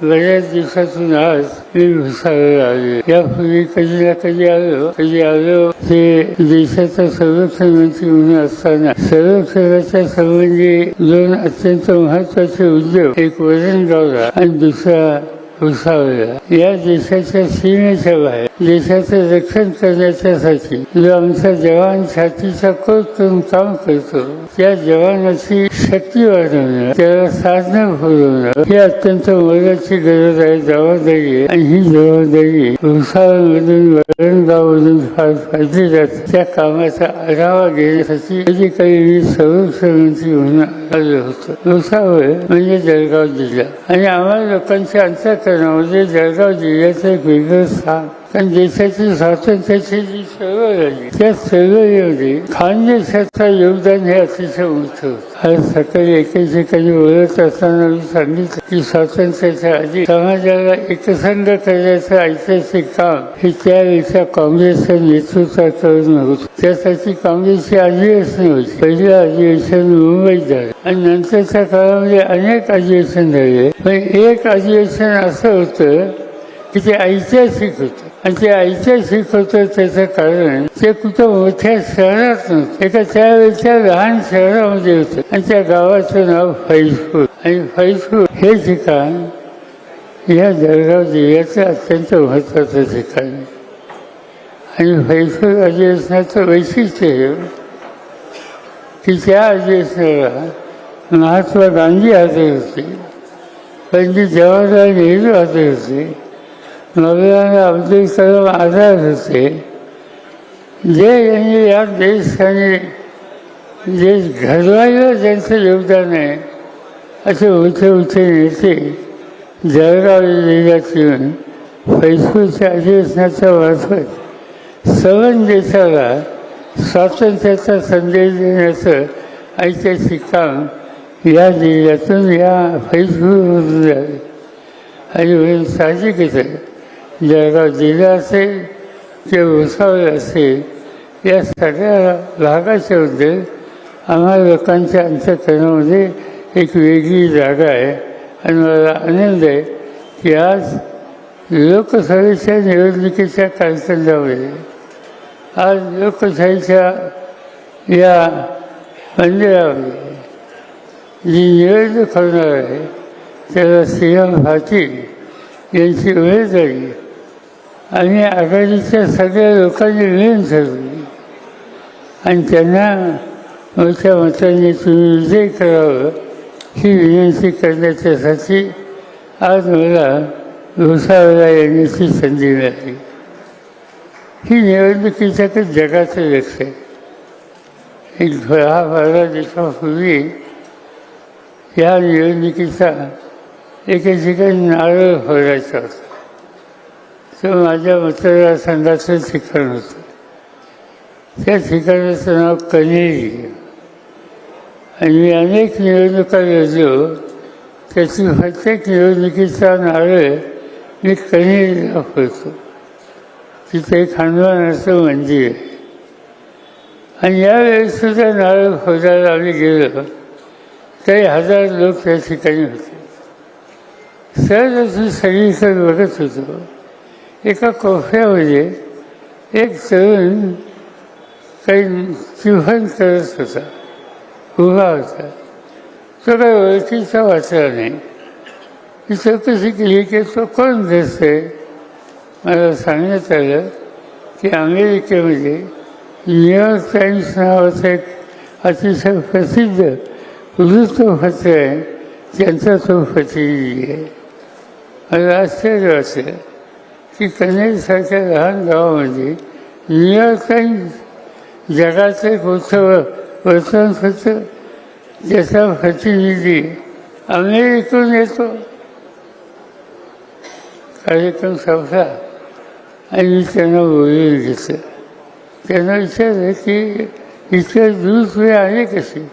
बऱ्याच दिवसातून आज मी भुसावळ आले यापूर्वी कधी ना कधी आलो कधी आलो ते देशाचा संरक्षण मंत्री म्हणून असताना संरक्षणाच्या संबंधी दोन अत्यंत महत्त्वाचे उद्योग एक वरणगावला आणि दुसरा भुसावळला या देशाच्या सीमेच्या बाहेर देशाचे रक्षण करण्याच्यासाठी जो आमचा जवान छातीचा कोट करून काम करतो त्या जवानाची शक्ती वाढवणं त्याला साधनं पुरवणं ही अत्यंत मोलाची गरज आहे जबाबदारी आहे. आणि ही जबाबदारी भुसावळमधून वरणगावमधून फार फायदे जाते. त्या कामाचा आढावा घेण्यासाठी कधी काही मी संरक्षण मंत्री म्हणून आलो होतो. भुसावळ म्हणजे जळगाव जिल्हा. आणि आम्हाला लोकांच्या अंतकरणामध्ये जळगाव जिल्ह्याचं एक वेगळं स्थान कारण देशाची स्वातंत्र्याची जी चळवळ झाली त्या चळवळीमध्ये खानदेशाचं योगदान हे अतिशय उंच आज सकाळी एके ठिकाणी बोलत असताना मी सांगितलं की स्वातंत्र्याच्या आधी समाजाला एकसंध करण्याचं ऐतिहासिक काम हे त्यावेळेच्या काँग्रेसच्या नेतृत्वाकडून होतं त्यासाठी काँग्रेसची अधिवेशन होती पहिलं अधिवेशन मुंबईत झालं आणि नंतरच्या काळामध्ये अनेक अधिवेशन झाले पण एक अधिवेशन असं होतं की ते ऐतिहासिक होतं आणि ते ऐतिहासिक होतं त्याचं कारण ते कुठं मोठ्या शहरात नव्हतं. एका त्यावेळेच्या लहान शहरामध्ये होतं. आणि त्या गावाचं नाव फैजपूर. आणि फैजपूर हे ठिकाण या जळगाव जिल्ह्याचं अत्यंत महत्त्वाचं ठिकाण आणि फैजपूर अधिवेशनाचं वैशिष्ट्य हे की त्या अधिवेशनाला महात्मा गांधी हजर होते. पंडित जवाहरलाल नेहरू हजर होते. नव्याने अब्दुल कलाम आधार होते. जे यांनी या देशाने देश घडवायला ज्यांचं योगदान आहे असे उठे उठे नेते जळगाव जिल्ह्यात येऊन फैजपूरच्या अधिवेशनाच्या मार्फत सवन देशाला स्वातंत्र्याचा संदेश देण्याचं ऐतिहासिक काम या जिल्ह्यातून या फैसूर झाले. आणि साहजिकच आहे जळगाव जिल्हा असेल ते उसावे असेल या सगळ्या भागाच्याबद्दल आम्हाला लोकांच्या अंतकरणामध्ये एक वेगळी जागा आहे. आणि मला आनंद आहे की आज लोकसभेच्या निवडणुकीच्या कारखंडामध्ये आज लोकशाहीच्या या मंदिरामध्ये जी निवडणूक होणार आहे त्याला सिंह पाटील यांची उमेदवारी आणि आघाडीच्या सगळ्या लोकांनी मिळून ठरवली. आणि त्यांना मोठ्या मतांनी तुम्ही विजय करावं ही विनंती करण्याच्यासाठी आज मला भुसावळा येण्याची संधी मिळाली. ही निवडणुकीच्या जगाचं लक्ष आहे. एक दहा बारा दिवसापूर्वी या निवडणुकीचा एके ठिकाणी नारळ फोडायचा होता. तो माझ्या मतदारसंघाचं ठिकाण होतं. त्या ठिकाणाचं नाव कनेरी. आणि मी अनेक निवडणुका लढलो. त्याची प्रत्येक निवडणुकीचा नारळ मी कनेरी दाखवतो तिथे एक मंदिर आहे. आणि यावेळेस सुद्धा नारळ फोडायला आम्ही गेलो. काही हजार लोक त्या ठिकाणी होते. सहज असून सगळीकडे बघत होतो. एका कोफ्यामध्ये एक तरुण काही चिवहन करत होता उभा होता. तो काही ओळखीचा वाचला नाही. मी चौकशी केली की तो कोण दिसते मला सांगण्यात आलं की अमेरिकेमध्ये न्यूयॉर्क टाइम्स नावाचं एक अतिशय प्रसिद्ध वृत्तपत्र आहे त्यांचा तो प्रतिनिधी आहे. मला आश्चर्य वाटलं. की कन्यासारख्या लहान गावामध्ये न्यूयॉर्क टाइम्स जगाचं एक मोठं वर्तमानपत्र ज्याचा प्रतिनिधी अमेरिकेतून येतो. कार्यक्रम संपला आणि मी त्यांना बोलून घेतलं. त्यांना विचारलं की इतक्या दूर तुम्ही आले कशी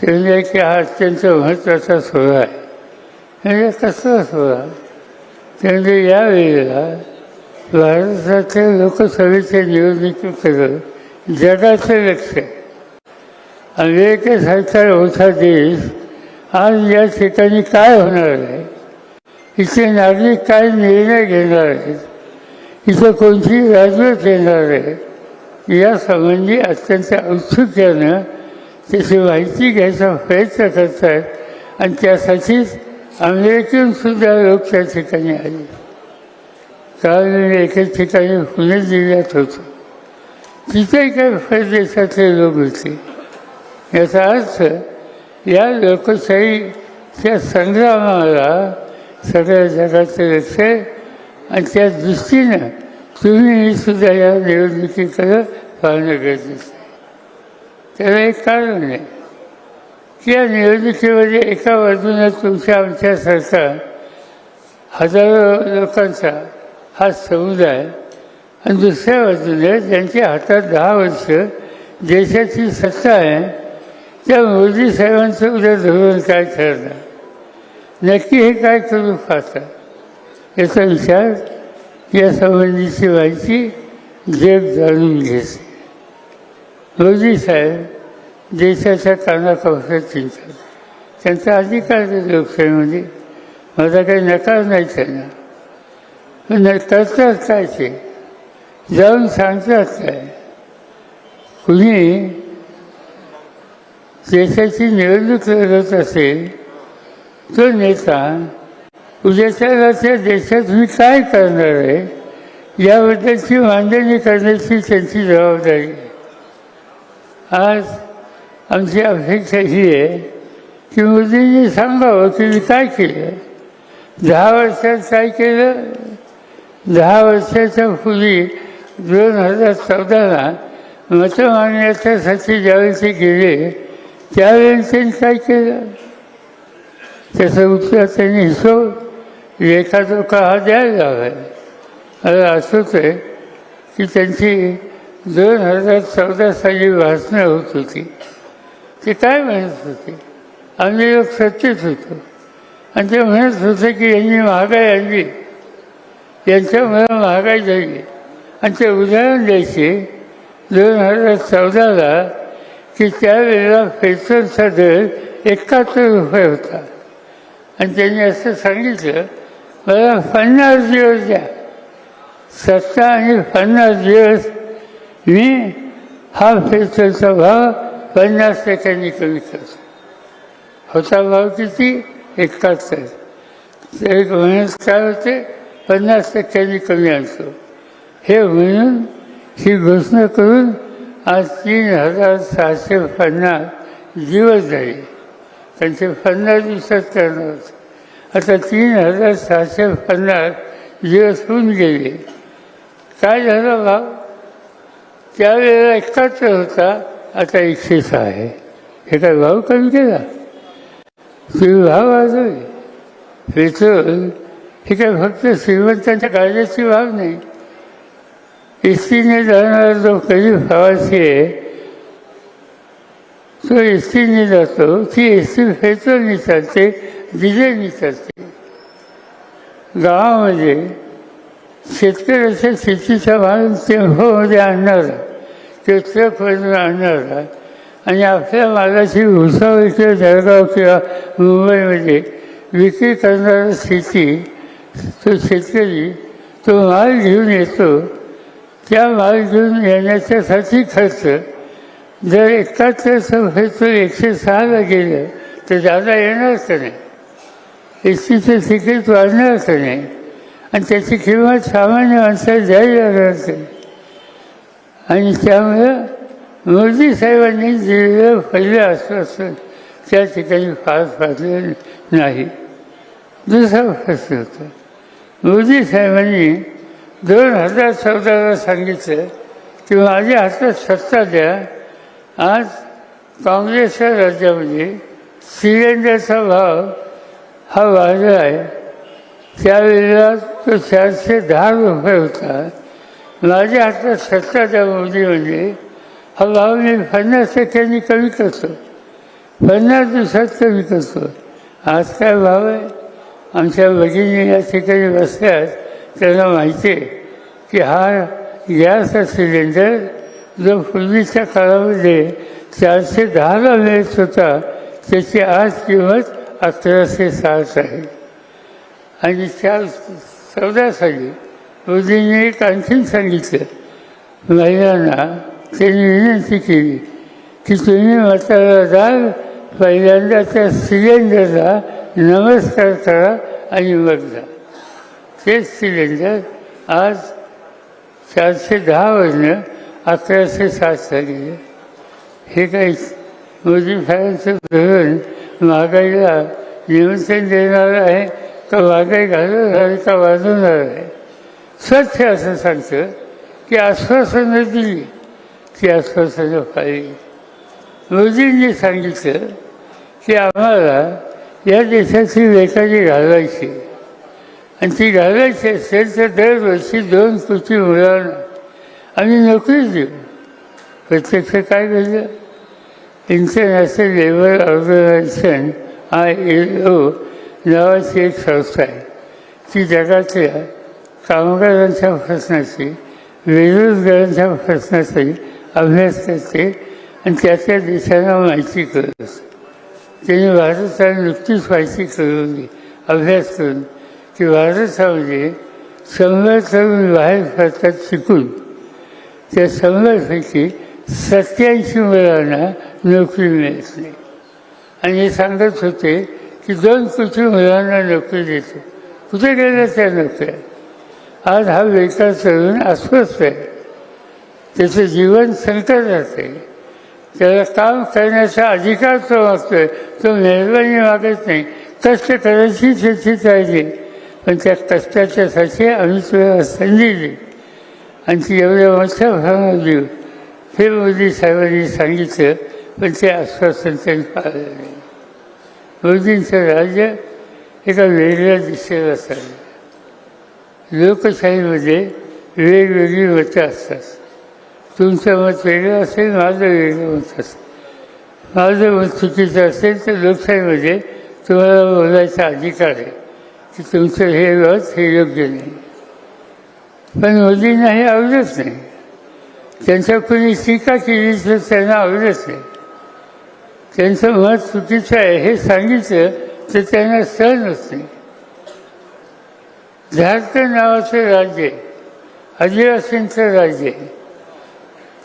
त्यांनी की हा अत्यंत महत्त्वाचा सोहळा आहे. म्हणजे कसला सोहळा? त्यांनी या वेळेला यावेळेला भारताच्या लोकसभेच्या निवडणुकीकडं जगाचं लक्ष आहे. अमेरिकेसारखा होता देश आज या ठिकाणी काय होणार आहे? इथे नागरिक काय निर्णय घेणार आहेत? इथं कोणती राजवट येणार आहे? या संबंधी अत्यंत औत्सुक्यानं त्याची माहिती घ्यायचा प्रयत्न करत आणि त्यासाठीच अमेरिकेतून सुद्धा लोक त्या ठिकाणी आले कारण मी ठिकाणी पुणे जिल्ह्यात होतो. तिथे काही परदेशातले लोक होते. याचा अर्थ या लोकशाहीच्या संग्रामाला सगळ्या जगाचं लक्ष आणि त्या दृष्टीनं तुम्ही सुद्धा या निवडणुकीकडं पाहणं गरजेचं आहे. त्याला एक कारण आहे. या निवडणुकीमध्ये एका बाजूने तुमच्या आमच्यासारखा हजारो लोकांचा हा समुदाय आणि दुसऱ्या बाजूने ज्यांच्या हातात दहा वर्ष देशाची सत्ता आहे त्या मोदी साहेबांचं उद्या धोरण काय ठरणार? नक्की हे काय करू पाहतात याचा विचार या संबंधीची माहिती जग जाणून घेते. मोदी साहेब देशाच्या कानाकोपऱ्यात चिंता त्यांचा अधिकार आहे लोकशाहीमध्ये. माझा काही नकार नाही त्यांना. पण करतात काय ते जाऊन सांगतात काय कुणी देशाची निवडणूक लढत असेल तो नेता उद्याच्याला त्या देशात मी काय करणार आहे? याबद्दलची मांडणी करण्याची त्यांची जबाबदारी आज आमची अपेक्षा ही आहे की मोदींनी सांगावं हो, तुम्ही काय केलं? दहा वर्षात काय केलं? दहा वर्षाच्या पूर्वी दोन हजार चौदाला मतमागण्याच्यासाठी ज्यावेळी ते गेले त्यावेळी त्यांनी काय केलं? त्याचं उत्तर त्यांनी हिशोब लेखाजोखा हा द्यायला हवाय मला आठवत आहे की त्यांची दोन हजार चौदा साली भाषणं होत होती. ते काय म्हणत होते? आम्ही लोक सत्तेत होतो. आणि ते म्हणत होते की यांनी महागाई आणली. यांच्यामुळे महागाई झाली. आणि ते उदाहरण द्यायचे दोन हजार चौदाला की त्यावेळेला पेट्रोलचा दर एकाहत्तर रुपये होता. आणि त्यांनी असं सांगितलं मला पन्नास दिवस द्या. सत्ता आणि पन्नास दिवस मी हा पेट्रोलचा भाव पन्नास टक्क्यांनी कमी करतो होता भाव किती? एकाहत्तर. एक म्हणून काय होते? पन्नास टक्क्यांनी कमी आणतो. हे म्हणून ही घोषणा करून आज तीन हजार सहाशे पन्नास दिवस झाले. त्यांचे पन्नास दिवसात करणार होते. आता तीन हजार सहाशे पन्नास दिवस होऊन गेले. काय झालं भाव? त्यावेळेला एकाहत्तर होता. आता एकशे आहे. हे काय भाव कमी केला तुम्ही भाव आजोय पेट्रोल हे काय फक्त श्रीमंतांच्या काळजाची भाव नाही. एस जाणारा जो कधी प्रवासी आहे तो एसटीने जातो ती एसटी टी चालते डिझेलने चालते. गावामध्ये शेतकऱ्याच्या शेतीचा माल टेम्पोमध्ये आणणारा ते आणणार आणणारा आणि आपल्या मालाची भुसावळ किंवा जळगाव किंवा मुंबईमध्ये विक्री करणारा शेती तो शेतकरी तो माल घेऊन येतो. त्या माल घेऊन येण्याच्यासाठी खर्च. जर एकाहत्तरचं खर्च एकशे सहाला गेलं तर दादा येणार का नाही? एस टीचं तिकीट वाढणार का नाही? आणि त्याची किंमत सामान्य माणसाला द्यायला लागणार नाही आणि त्यामुळं मोदी साहेबांनी दिलेलं पहिलं आश्वासन त्या ठिकाणी फार पाडलं नाही. दुसरा प्रश्न होता. मोदी साहेबांनी दोन हजार चौदाला सांगितलं की माझ्या हातात सत्ता द्या. आज काँग्रेसच्या राज्यामध्ये सिलेंडरचा भाव हा वाढला आहे. त्यावेळेला तो चारशे दहा रुपये होता. माझ्या हातात सत्ता द्या म्हणजे हा भाव मी पन्नास टक्क्यांनी कमी करतो. पन्नास दिवसात कमी करतो. आज काय भाव आहे? आमच्या भगिनी या ठिकाणी बसल्यात. त्यांना माहिती आहे की हा गॅसचा सिलेंडर जो पूर्वीच्या काळामध्ये चारशे दहाला मिळत होता त्याची आज किंमत अकराशे साठ आहे. आणि चार चौदा साली मोदींनी एक आणखीन सांगितलं. महिलांना त्यांनी विनंती केली की तुम्ही मतदार पहिल्यांदा त्या सिलेंडरला नमस्कार करा आणि मग जा तेच सिलेंडर आज चारशे दहा वजनं अकराशे सात झालेले. हे काही मोदी साहेबांचं धोरण महागाईला निमंत्रण देणार आहे का? महागाई घालवणार आहे का? वाजवणार आहे? सत्य असं सांगतं की आश्वासनं दिली ती आश्वासनं पाहिली मोदींनी सांगितलं की आम्हाला या देशाची बेकारी घालायची. आणि ती घालायची असेल तर दरवर्षी दोन कोटी मुलांना आम्ही नोकरी देऊ. प्रत्यक्ष काय झालं? International labour organisation I L O नावाची एक संस्था आहे. ती जगातल्या कामगारांच्या प्रश्नाची बेरोजगारांच्या प्रश्नाचाही अभ्यास करते आणि त्याच्या देशांना माहिती करत त्यांनी भारताला नुकतीच माहिती करून अभ्यास करून की भारतामध्ये शंभर तरुण बाहेर पडतात शिकून. त्या शंभरपैकी सत्याऐंशी मुलांना नोकरी मिळत नाही आणि हे सांगत होते की दोन कोटी मुलांना नोकरी देते. कुठे गेल्या त्या नोकऱ्या? आज हा बेकार चढून अस्वस्थ आहे. त्याचं जीवन संकटात आहे त्याला काम करण्याचा अधिकार तो असतोय तो मेहरबानी मागत नाही. कष्ट करायची त्याची पाहिजे पण त्या कष्टाच्यासाठी आम्ही तुला संधी दिली आणि ती एवढ्या मोठ्या भावना देऊ. हे मोदी साहेबांनी सांगितलं पण ते आश्वासन त्यांनी पाळलं नाही. मोदींचं राज्य एका वेगळ्या दिशेला चाललं लोकशाहीमध्ये वेगवेगळी मतं असतात. तुमचं मत वेगळं असेल माझं वेगळं मत असेल. माझं मत चुकीचं असेल तर लोकशाहीमध्ये तुम्हाला बोलायचा अधिकार आहे की तुमचं हे मत हे योग्य नाही. पण मोदींना हे आवडत नाही. त्यांच्या कोणी टीका केली तर त्यांना आवडत नाही. त्यांचं मत चुकीचं आहे हे सांगितलं तर त्यांना सहन होत नाही. झारखंड नावाचं राज्य आदिवासींचं राज्य आहे.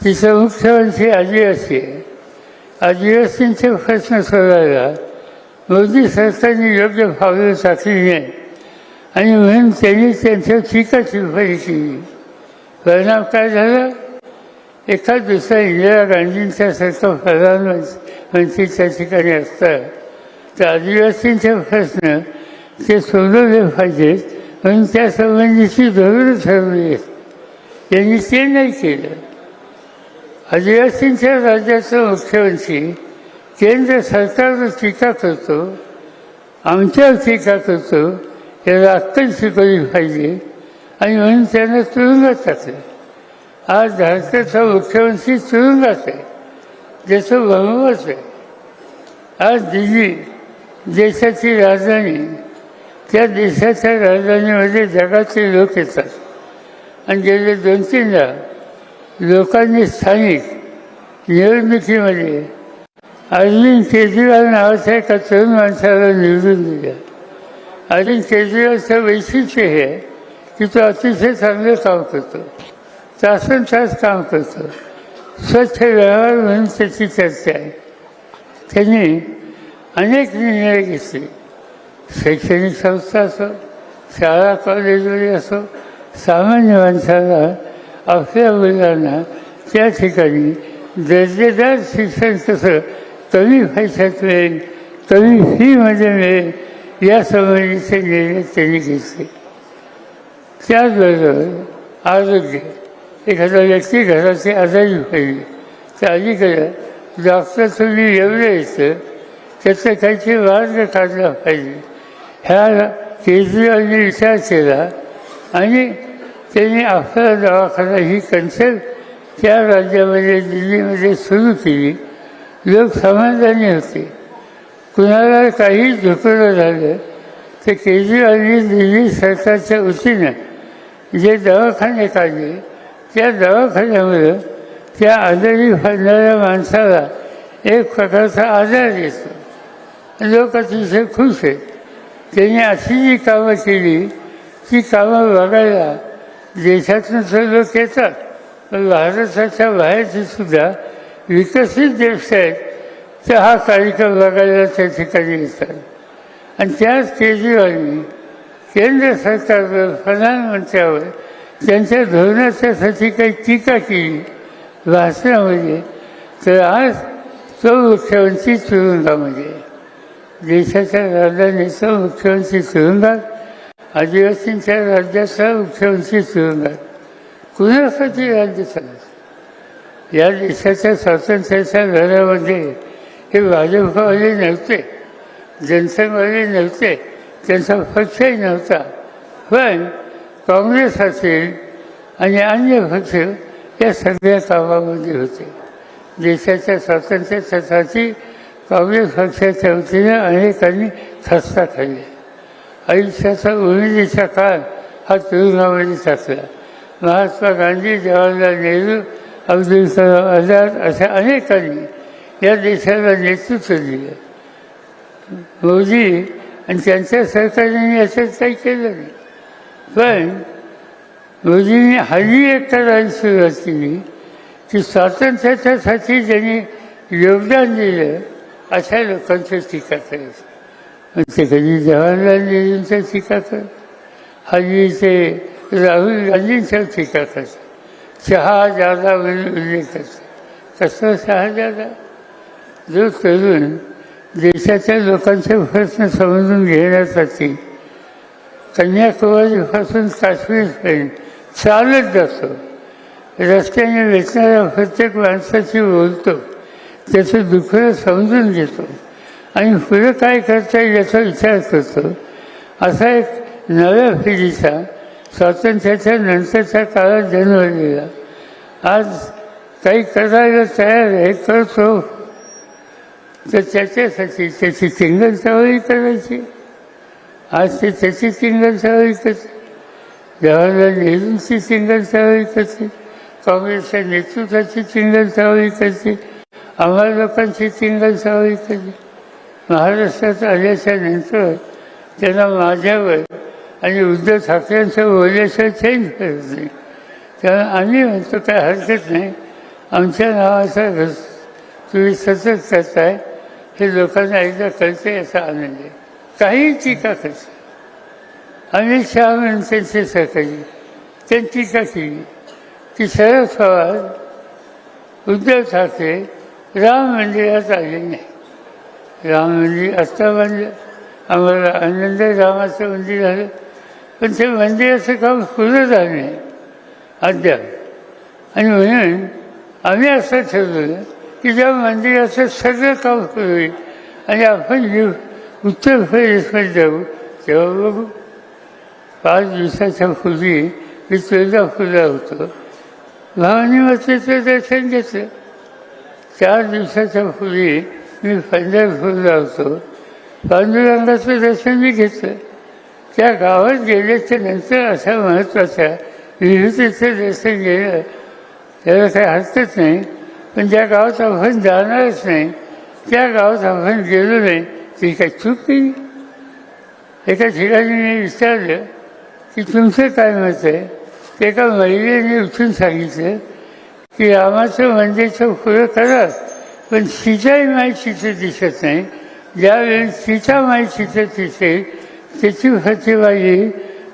तिचं मुख्यमंत्री आदिवासी आहे. आदिवासींचे प्रश्न सोडवायला मोदी सरकारने योग्य पावलं टाकली नाही. आणि म्हणून त्यांनी त्यांच्या टीका टिप्पणी केली. परिणाम काय झाला? एका दुसऱ्या इंदिरा गांधींच्यासारखं प्रधानमंत्री त्या ठिकाणी असतात. तर आदिवासींचे प्रश्न ते सोडवले पाहिजेत. म्हणून त्यासंबंधीची धोरणं ठरवली आहेत त्यांनी ते नाही केलं. आदिवासींच्या राज्याचा मुख्यमंत्री केंद्र सरकारवर टीका करतो आमच्यावर टीका करतो याला अक्कल शिकवली पाहिजे. आणि म्हणून त्यांना तुरुंगात टाकलं. आज भारताचा मुख्यमंत्री तुरुंगात आहे. ज्याचं बहुमत आहे. आज दिल्ली देशाची राजधानी त्या देशाच्या राजधानीमध्ये जगाचे लोक येतात. आणि गेले दोन तीनदा लोकांनी स्थानिक निवडणुकीमध्ये अरविंद केजरीवाल नावाच्या एका तरुण माणसाला निवडून दिलं. अरविंद केजरीवालचं वैशिष्ट्य हे आहे की तो अतिशय चांगलं काम करतो. तासन तास काम करतो. स्वच्छ व्यवहार म्हणून त्याची चर्चा आहे. त्यांनी अनेक निर्णय घेतले. शैक्षणिक संस्था असो शाळा कॉलेजमध्ये असो सामान्य माणसाला आपल्या मुलांना त्या ठिकाणी दर्जेदार शिक्षण कसं कमी पैशात मिळेल कमी फीमध्ये मिळेल यासंबंधीचे निर्णय त्यांनी घेतले. त्याचबरोबर आरोग्य. एखादा व्यक्ती घराची आजारी पाहिजे तर अलीकडं डॉक्टर तुम्ही एवढं येतं त्याचं काहीतरी मार्ग काढला पाहिजे. ह्या केजरीवालने विचार केला आणि त्यांनी आपला दवाखाना ही कन्सेप्ट त्या राज्यामध्ये दिल्लीमध्ये सुरू केली. लोक समाधानी होते. कुणाला काही झुकलं झालं तर केजरीवालनी दिल्ली सरकारच्या वतीनं जे दवाखाने काढले त्या दवाखान्यामुळं त्या आजारी पडणाऱ्या माणसाला एक प्रकारचा आधार येतो. लोक अतिशय खुश आहेत. त्यांनी अशी जी कामं केली ती कामं बघायला देशातून तर लोक येतात. पण भारताच्या बाहेरचे सुद्धा विकसित देश आहेत तर हा कार्यक्रम बघायला त्या ठिकाणी येतात. आणि त्याच केजरीवालनी केंद्र सरकारवर प्रधानमंत्र्यावर त्यांच्या धोरणाच्यासाठी काही टीका केली भाषणामध्ये. तर आज तो मुख्यमंत्री तुरुंगामध्ये देशाच्या राजधानीचा मुख्यमंत्री तुरुंगात आदिवासींच्या राज्याचा मुख्यमंत्री तुरुंगात कुणासाठी राज्य चालत या देशाच्या स्वातंत्र्याच्या लढ्यामध्ये हे भाजपवाले नव्हते जनसंघवाले नव्हते त्यांचा पक्षही नव्हता पण काँग्रेस असेल आणि अन्य पक्ष या सगळ्या कामामध्ये होते देशाच्या स्वातंत्र्यासाठी काँग्रेस पक्षाच्या वतीने अनेकांनी खस्ता खाल्ली आयुष्याचा उमेदीचा काळ हा तुरुंगामध्ये टाकला महात्मा गांधी जवाहरलाल नेहरू अब्दुल कलाम आझाद अशा अनेकांनी या देशाला नेतृत्व दिलं. मोदी आणि त्यांच्या सरकारने याच्यात काही केलं नाही. पण मोदींनी हल्ली एक करायला सुरुवात केली. की स्वातंत्र्याच्यासाठी ज्यांनी योगदान दिलं अशा लोकांचं टीका करायचं मग कधी जवाहरलाल नेहरूंचं टीका करत हल्ली ते राहुल गांधींचं टीका करतात शहाजादा म्हणून उल्लेख करतात कसं शहाजादा जो तरुण देशाच्या लोकांचे प्रश्न समजून घेण्यासाठी कन्याकुमारीपासून काश्मीरपर्यंत चालत जातो. रस्त्याने भेटणाऱ्या प्रत्येक माणसाशी बोलतो. त्याचं दुःख समजून घेतो. आणि पुढे काय करता येईल याचा विचार करतो. असा एक नव्या पिढीचा स्वातंत्र्याच्या नंतरच्या काळात जन्मलेला. आज काही करायला तयार आहे करतो. तर त्याच्यासाठी त्याची चिंगल चावळी करायची. आज ते त्याची चिंगल चावळी करते. जवाहरलाल नेहरूंची चिंगल चावळी करते. काँग्रेसच्या नेतृत्वाची चिंगल चावळी करते. आम्हा लोकांची तिंगल सवय केली. महाराष्ट्रात आल्याच्यानंतर त्यांना माझ्यावर आणि उद्धव ठाकरेंचं बोलल्याशिवाय चेंज करत नाही. त्यामुळे आम्ही म्हणतो काय हरकत नाही. आमच्या नावाचा घस तुम्ही सतत करताय. हे लोकांना एकदा कळते याचा आनंद आहे. काही टीका करते अमित शहा म्हणून त्यांचे सहकारी त्यांनी टीका केली. की शरद पवार उद्धव ठाकरे राम मंदिरात आले नाही? राम मंदिर आत्ता बांधलं म्हणजे आम्हाला आनंद रामाचं मंदिर झालं पण ते मंदिराचं काम पूर्ण झालं नाही अद्याप. आणि म्हणून आम्ही असं ठरवलं की त्या मंदिराचं सगळं काम सुरू होईल आणि आपण येऊ उत्तर प्रदेशमध्ये जाऊ तेव्हा बघू. पाच दिवसाच्या पूर्वी मी तुळजापूरला होतो. भावानी मातेचं दर्शन घेतलं. चार दिवसाच्या पूर्वी मी पंढरपूरला होतो. पांडुरंगाचं दर्शन मी घेतलं. त्या गावात गेल्याच्यानंतर अशा महत्त्वाच्या विभूतीचं दर्शन घेणं त्याला काही हरकत नाही. पण ज्या गावात आपण जाणारच नाही त्या गावात आपण गेलो नाही ती काही चूक केली एका ठिकाणी मी विचारलं की तुमचं काय मत आहे? ते एका महिलेने उठून सांगितलं की रामाचं मंदिरचं फुलं करा पण सीताई माई तिथे दिसत नाही. ज्यावेळी सीता माई तिथे तिथे त्याची प्रतिभा येईल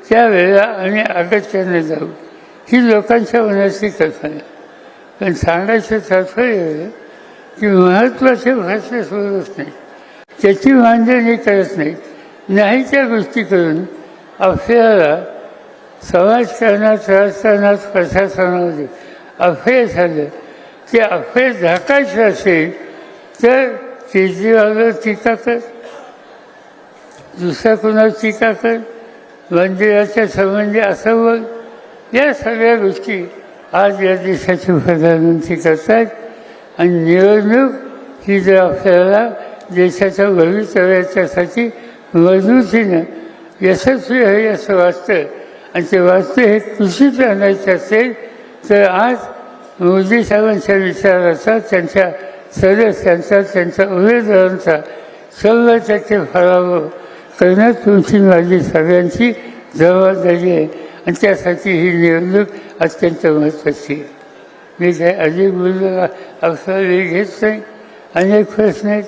त्यावेळेला आम्ही अगत्यानं जाऊ. ही लोकांच्या मनाची कल्पना पण सांगायचं तात्पर्य की महत्त्वाचे प्रश्न सोडत नाही. त्याची मांडणी करत नाही. नाही त्या गोष्टी करून आपल्याला समाजकारणात राजकारणात प्रशासनामध्ये अफेर झालं. ते अफेर झाकायचं असेल तर केजरीवालवर टीका कर दुसऱ्या कोणावर टीका कर मंदिराच्या म्हणजे संबंधी असं बघ या सगळ्या गोष्टी आज या देशाचे प्रधानमंत्री करतात. आणि निवडणूक ही जर आपल्याला देशाच्या भवितव्याच्यासाठी मजबूतीनं यशस्वी आहे असं वाटतं. आणि ते वाटतं हे कृषीत आणायचं असेल तर आज मोदी साहेबांच्या विचाराचा त्यांच्या सदस्यांचा त्यांच्या उमेदवारांचा सर्व त्याचे फळावं करण्यात तुमची माझी सगळ्यांची जबाबदारी आहे. आणि त्यासाठी ही निवडणूक अत्यंत महत्त्वाची आहे. मी काय अधिक बोललेला अवसर वेळ घेत नाही. अनेक प्रश्न आहेत.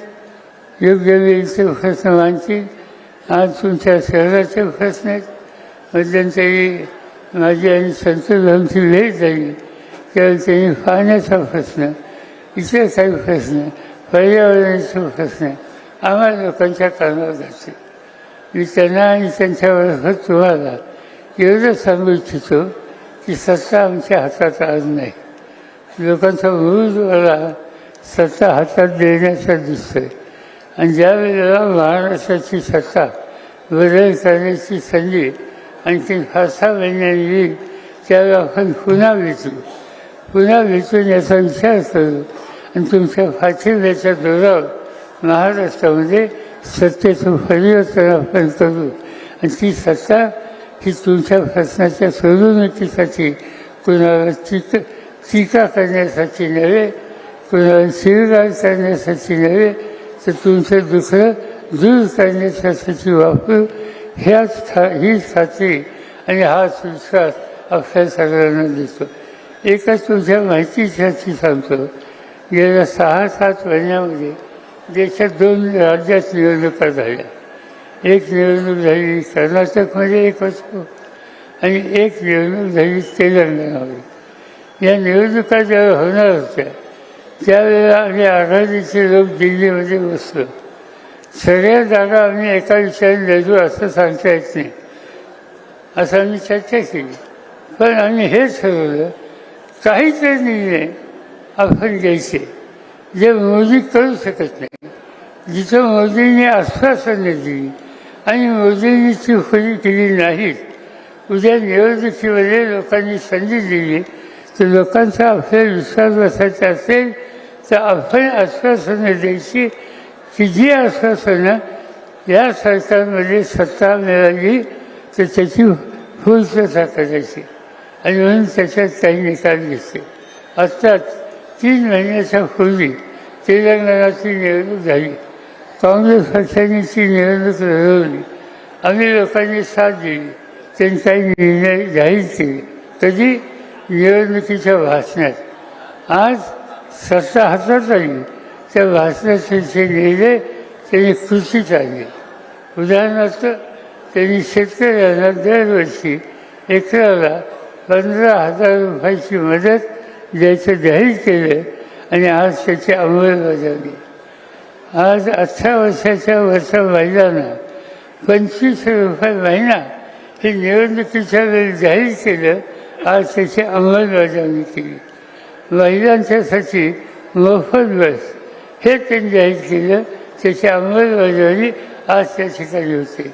योग्य वेळीचे प्रश्न मानतील आज तुमच्या शहराचे प्रश्न आहेत. मध्यंतरी माझी आई संतोष वेळ झाली त्यावेळी त्यांनी पाण्याचा प्रश्न इतिहासाचा प्रश्न पर्यावरणाचा प्रश्न आम्हाला लोकांच्या कानावर जाते मी त्यांना आणि त्यांच्यावर तुम्हाला एवढं सांगू इच्छितो की सत्ता आमच्या हातात आज नाही लोकांचा मला सत्ता हातात देण्याचा दिसतोय आणि ज्या वेळेला महाराष्ट्राची सत्ता बदल करण्याची संधी आणि ती फासा महिन्यांनी त्याला आपण पुन्हा भेटू पुन्हा भेटून याचा विचार करू आणि तुमच्या पाठिंब्याच्या जोरावर महाराष्ट्रामध्ये सत्तेचं परिवर्तन आपण करू आणि ती सत्ता ही तुमच्या प्रश्नाच्या सोडवणुकीसाठी कुणाला टीक टीका करण्यासाठी नव्हे कुणाला शिरगाळ करण्यासाठी नव्हे तर तुमचं दुसरं दूर करण्यासाठी वापरू ह्याच खा ही खात्री आणि हाच विश्वास आपल्या सगळ्यांना देतो एकच तुमच्या माहितीसाठी सांगतो. गेल्या सहा सात महिन्यामध्ये देशात दोन राज्यात निवडणुका झाल्या. एक निवडणूक झाली कर्नाटकमध्ये एक वर्ष आणि एक निवडणूक झाली तेलंगणामध्ये. या निवडणुका ज्यावेळेला होणार होत्या त्यावेळेला आम्ही आघाडीचे लोक दिल्लीमध्ये बसलो. सगळ्या जागा आम्ही एका विषयाने लढू असं सांगता येत नाही. असं आम्ही चर्चा केली. पण आम्ही हे ठरवलं काहीतरी निर्णय आपण घ्यायचे. जे मोदी करू शकत नाही जिथं मोदींनी आश्वासनं दिली आणि मोदींनी ती खुली केली नाहीत उद्या निवडणुकीमध्ये लोकांनी संधी दिली तर लोकांचा आपल्याला विश्वास बसायचा असेल तर आपण आश्वासनं द्यायची की जी आश्वासनं या सरकारमध्ये सत्ता मिळाली तर त्याची पूर्तता करायची आणि म्हणून त्याच्यात काही निकाल घेतले. अर्थात तीन महिन्याच्या पूर्वी तेलंगणाची निवडणूक झाली. काँग्रेस पक्षाने ती निवडणूक लढवली आम्ही लोकांनी साथ दिली. त्यांनी काही निर्णय जाहीर केले. कधी निवडणुकीच्या भाषणात आज सत्ता हातात आली. त्या भाषणाचे जे त्यांनी कृतीत चालली उदाहरणार्थ त्यांनी शेतकऱ्यांना दरवर्षी एकराला पंधरा हजार रुपयाची मदत द्यायचं जाहीर केलं आणि आज त्याची अंमलबजावणी आज अठरा वर्षाच्या वरच्या महिलांना पंचवीस रुपये महिना हे निवडणुकीच्या वेळी जाहीर केलं आज त्याची अंमलबजावणी केली महिलांच्यासाठी मोफत बस हे त्यांनी जाहीर केलं त्याची अंमलबजावणी आज त्या ठिकाणी होते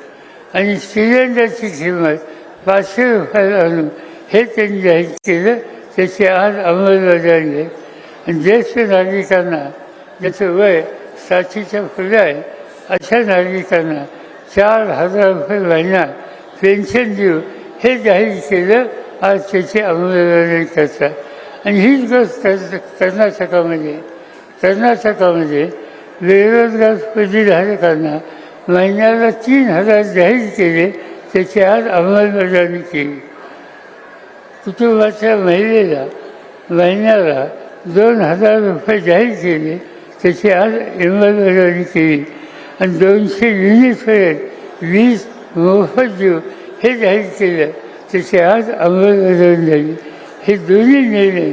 आणि सिलेंडरची किंमत पाचशे रुपयाला आणून हे त्यांनी जाहीर केलं त्याची आज अंमलबजावणी आहे आणि ज्येष्ठ नागरिकांना ज्याचं वय साठीच्या पुढे आहे अशा नागरिकांना चार हजार रुपये महिना पेन्शन देऊ हे जाहीर केलं आज त्याची अंमलबजावणी करतात आणि हीच गोष्ट कर कर्नाटकामध्ये म्हणजे बेरोजगार पदवीधारकांना महिन्याला तीन हजार जाहीर केले त्याची आज अंमलबजावणी केली. कुटुंबाच्या महिलेला महिन्याला दोन हजार रुपये जाहीर केले त्याची आज अंमलबजावणी केली. आणि दोनशे युनिटपर्यंत वीज मोफत देऊ हे जाहीर केलं त्याची आज अंमलबजावणी झाली. हे दोन्ही निर्णय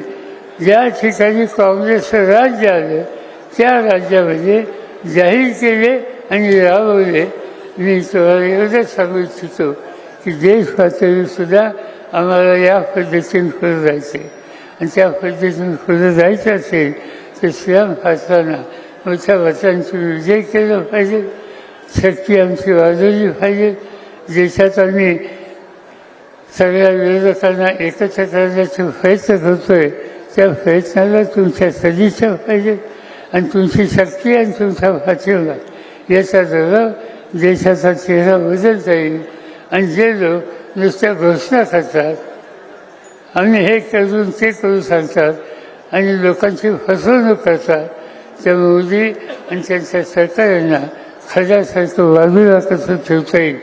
ज्या ठिकाणी काँग्रेसचं राज्य आलं त्या राज्यामध्ये जाहीर केले आणि राबवले. मी तुम्हाला एवढंच सांगू इच्छितो की देश पातळीसुद्धा आम्हाला या पद्धतीने पुढे जायचं आहे आणि त्या पद्धतीने पुढे जायचं असेल तर श्रीराम पात्रांना मोठ्या वचांची विजय केलं पाहिजे शक्ती आमची वाजवली पाहिजे. देशात आम्ही सगळ्या विरोधकांना एकत्र करण्याचा प्रयत्न करतोय. त्या प्रयत्नाला तुमच्या सदिच्छा पाहिजे आणि तुमची शक्ती आणि तुमचा पाठिंबा याचा जरा देशाचा चेहरा बदलता येईल आणि जे लोक नुसत्या घोषणा करतात आम्ही हे करून ते करू सांगतात आणि लोकांची फसवणूक करतात त्या मोदी आणि त्यांच्या सरकारांना खऱ्यासारखं बाजूला कसं ठेवता येईल.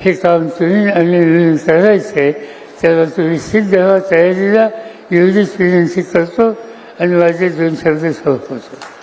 हे काम तुम्ही आणि करायचं आहे त्याला तुम्ही सिद्ध व्हा तयारीला एवढीच विनंती करतो आणि माझे दोन शब्द संपवतो.